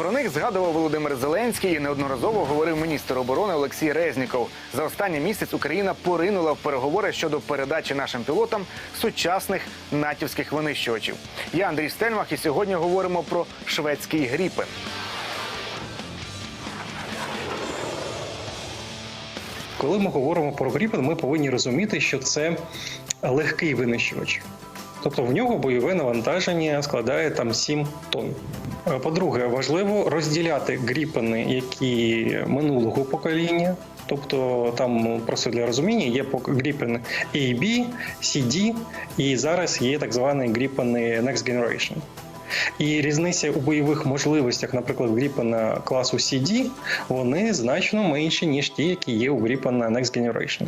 Про них згадував Володимир Зеленський і неодноразово говорив міністр оборони Олексій Резніков. За останній місяць Україна поринула в переговори щодо передачі нашим пілотам сучасних натівських винищувачів. Я Андрій Стельмах, і сьогодні говоримо про шведський гріпен. Коли ми говоримо про Гріпен, ми повинні розуміти, що це легкий винищувач. Тобто в нього бойове навантаження складає там 7 тонн. Е, По-друге, важливо розділяти гріпени, які минулого покоління. Тобто там просто для розуміння є гріпени AB, CD, і зараз є так звані гріпени Next Generation. І різниця у бойових можливостях, наприклад, Гріпена класу CD, вони значно менші, ніж ті, які є у Гріпена Next Generation.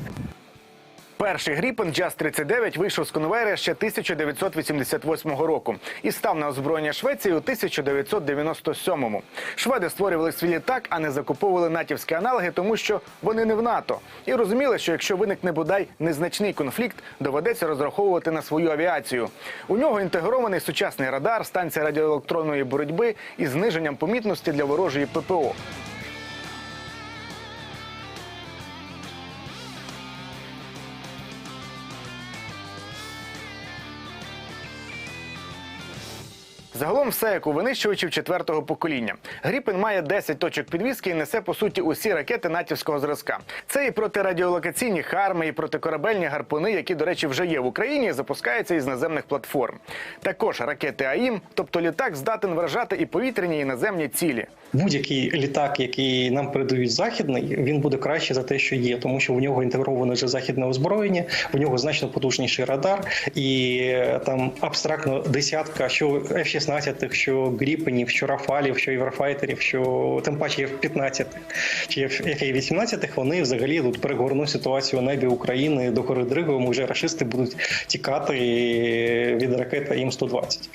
Перший гріпен Just 39 вийшов з конвейера ще 1988 року і став на озброєння Швеції у 1997-му. Шведи створювали свій літак, а не закуповували натівські аналоги, тому що вони не в НАТО. І розуміли, що якщо виникне бодай незначний конфлікт, доведеться розраховувати на свою авіацію. У нього інтегрований сучасний радар, станція радіоелектронної боротьби із зниженням помітності для ворожої ППО. Загалом все як у винищувачів четвертого покоління. Гріпен має 10 точок підвіски і несе по суті усі ракети натівського зразка. Це і протирадіолокаційні харми, і протикорабельні гарпуни, які, до речі, вже є в Україні і запускаються із наземних платформ. Також ракети АІМ, тобто літак здатен вражати і повітряні, і наземні цілі. Будь-який літак, який нам передають західний, він буде краще за те, що є, тому що в нього інтегроване вже західне озброєння, в нього значно потужніший радар, і е, там абстрактно десятка, що F-16, що Гріпенів, що Рафалів, що Єврофайтерів, що тим паче F-15 чи F-18, вони взагалі тут перегорнуть ситуацію у небі України до гори Дригом. Вже рашисти будуть тікати від ракети Ім-120.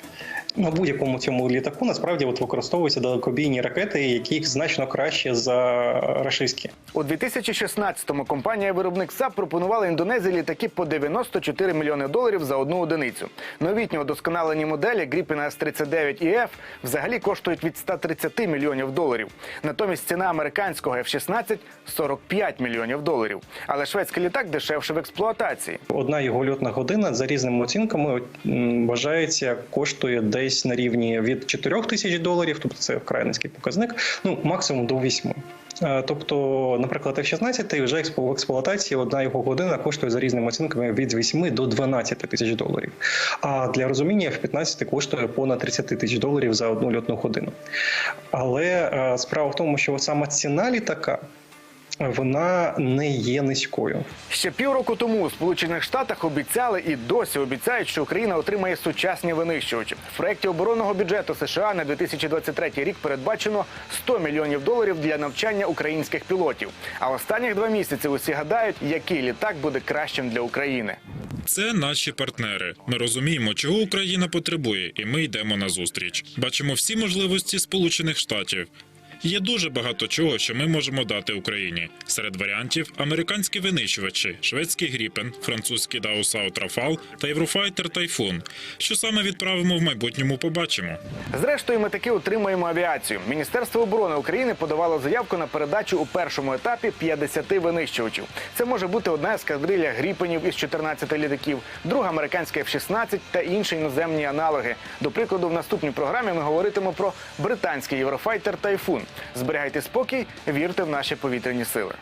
На будь-якому цьому літаку насправді от використовуються далекобійні ракети, які значно краще за рашистські. У 2016-му компанія-виробник САП пропонувала Індонезії літаки по 94 мільйони доларів за одну одиницю. Новітньо удосконалені моделі Gripen S-39 і F взагалі коштують від 130 мільйонів доларів. Натомість ціна американського F-16 – 45 мільйонів доларів. Але шведський літак дешевше в експлуатації. Одна його льотна година за різними оцінками вважається, коштує десь на рівні від 4 тисяч доларів, тобто це вкрай низький показник, ну максимум до 8. Е, Тобто, наприклад, F-16 вже в експлуатації одна його година коштує за різними оцінками від 8 до 12 тисяч доларів. А для розуміння F-15 коштує понад 30 тисяч доларів за одну льотну годину. Але е, справа в тому, що саме ціна літака вона не є низькою. Ще півроку тому у Сполучених Штатах обіцяли і досі обіцяють, що Україна отримає сучасні винищувачі. В проєкті оборонного бюджету США на 2023 рік передбачено 100 мільйонів доларів для навчання українських пілотів. А останніх два місяці усі гадають, який літак буде кращим для України. Це наші партнери. Ми розуміємо, чого Україна потребує, і ми йдемо на зустріч. Бачимо всі можливості Сполучених Штатів. Є дуже багато чого, що ми можемо дати Україні. Серед варіантів американські винищувачі, шведський гріпен, французький Даусаут Рафал та Єврофайтер Тайфун. Що саме відправимо в майбутньому, побачимо. Зрештою, ми таки отримуємо авіацію. Міністерство оборони України подавало заявку на передачу у першому етапі 50 винищувачів. Це може бути одна ескадрилья гріпенів із 14 літаків, друга американська F-16 та інші іноземні аналоги. До прикладу, в наступній програмі ми говоритимо про британський єврофайтер Тайфун. Зберігайте спокій, вірте в наші повітряні сили.